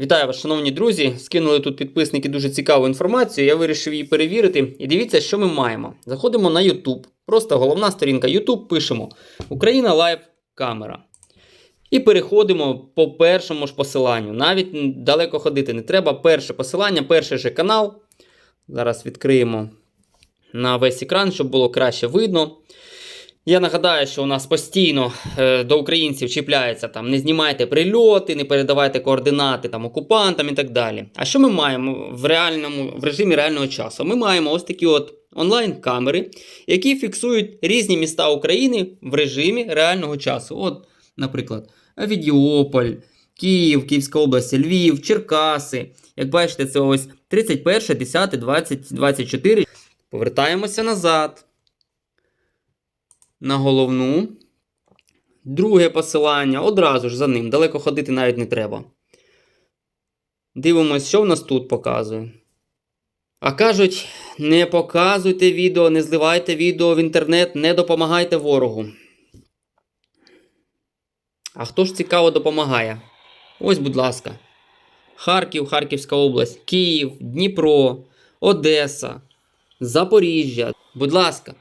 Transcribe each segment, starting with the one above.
Вітаю вас, шановні друзі. Скинули тут підписники дуже цікаву інформацію. Я вирішив її перевірити. І дивіться, що ми маємо. Заходимо на YouTube. Просто головна сторінка YouTube, пишемо Україна Лайв камера. І переходимо по першому ж посиланню. Навіть далеко ходити не треба. Перше посилання, перший же канал. Зараз відкриємо на весь екран, щоб було краще видно. Я нагадаю, що у нас постійно е, до українців чіпляється там не знімайте прильоти, не передавайте координати там окупантам і так далі. А що ми маємо в реальному в режимі реального часу? Ми маємо ось такі от онлайн-камери, які фіксують різні міста України в режимі реального часу. От, наприклад, Авідіополь, Київ, Київська область, Львів, Черкаси. Як бачите, це ось 31, 10, 20, 24. Повертаємося назад на головну. Друге посилання одразу ж за ним. Далеко ходити навіть не треба. Дивимось, що в нас тут показує. А кажуть, не показуйте відео, не зливайте відео в інтернет, не допомагайте ворогу. А хто ж цікаво допомагає? Ось, будь ласка. Харків, Харківська область, Київ, Дніпро, Одеса, Запоріжжя. Будь ласка.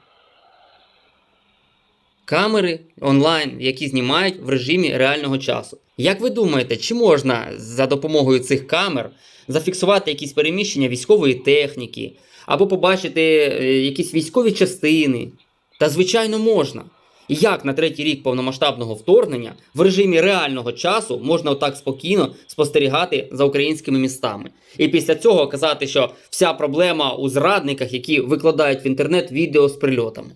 Камери онлайн, які знімають в режимі реального часу. Як ви думаєте, чи можна за допомогою цих камер зафіксувати якісь переміщення військової техніки або побачити е, якісь військові частини? Та звичайно можна. І як на третій рік повномасштабного вторгнення в режимі реального часу можна отак спокійно спостерігати за українськими містами? І після цього казати, що вся проблема у зрадниках, які викладають в інтернет відео з прильотами.